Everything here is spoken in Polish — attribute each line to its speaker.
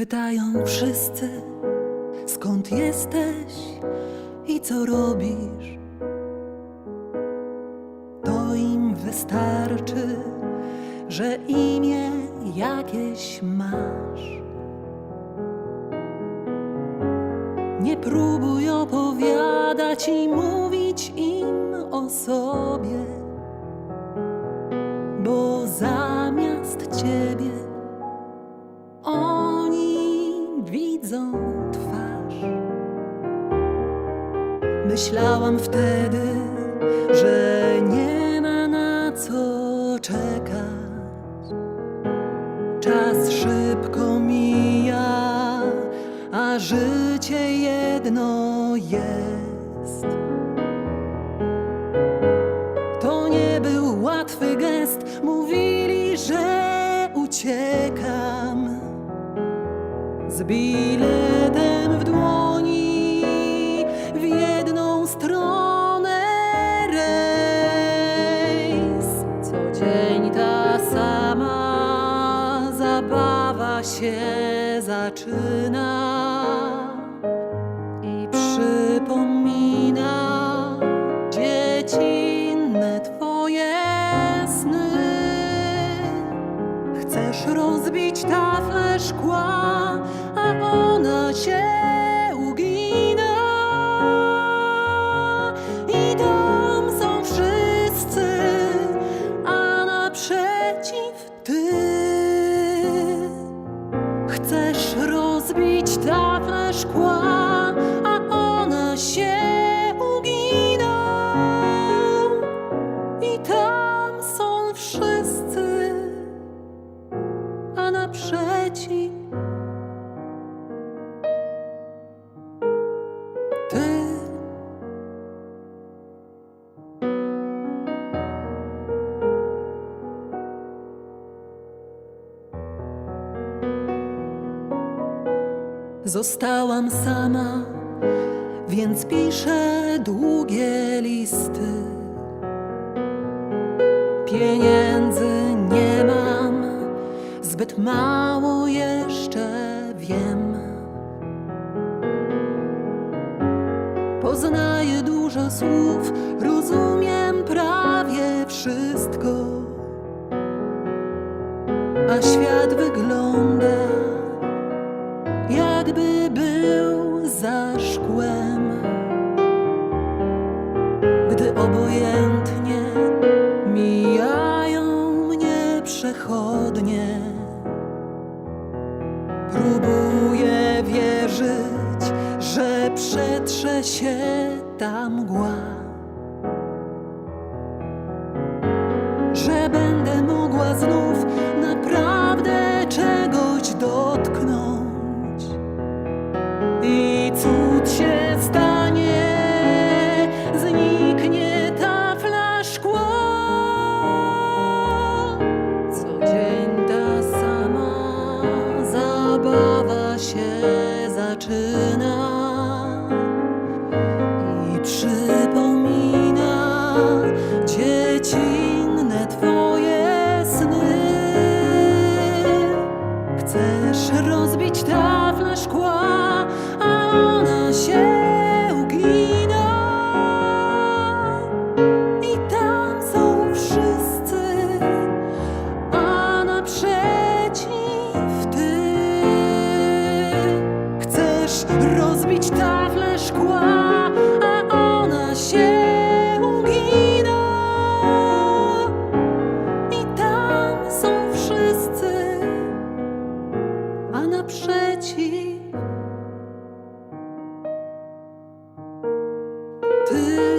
Speaker 1: Pytają wszyscy, skąd jesteś i co robisz. To im wystarczy, że imię jakieś masz. Nie próbuj opowiadać i mówić im o sobie, bo zamiast ciebie widzą twarz. Myślałam wtedy, że nie ma na co czekać. Czas szybko mija, a życie jedno jest. Z biletem w dłoni w jedną stronę rejs. Co dzień ta sama zabawa się zaczyna i przypomina dziecinne twoje sny. Chcesz rozbić taflę szkła, się ugina. I tam są wszyscy, a naprzeciw ty. Chcesz rozbić taflę szkła, Zostałam sama, więc piszę długie listy. Pieniędzy nie mam, zbyt mało jeszcze wiem. Poznaję dużo słów, był za szkłem. Gdy obojętnie mijają mnie przechodnie, próbuję wierzyć, że przetrze się ta mgła. Że będę mogła znów naprawdę czegoś dotknąć bić tafla szkła, a ona się ugina. I tam są wszyscy, a naprzeciw ty chcesz. 嗯。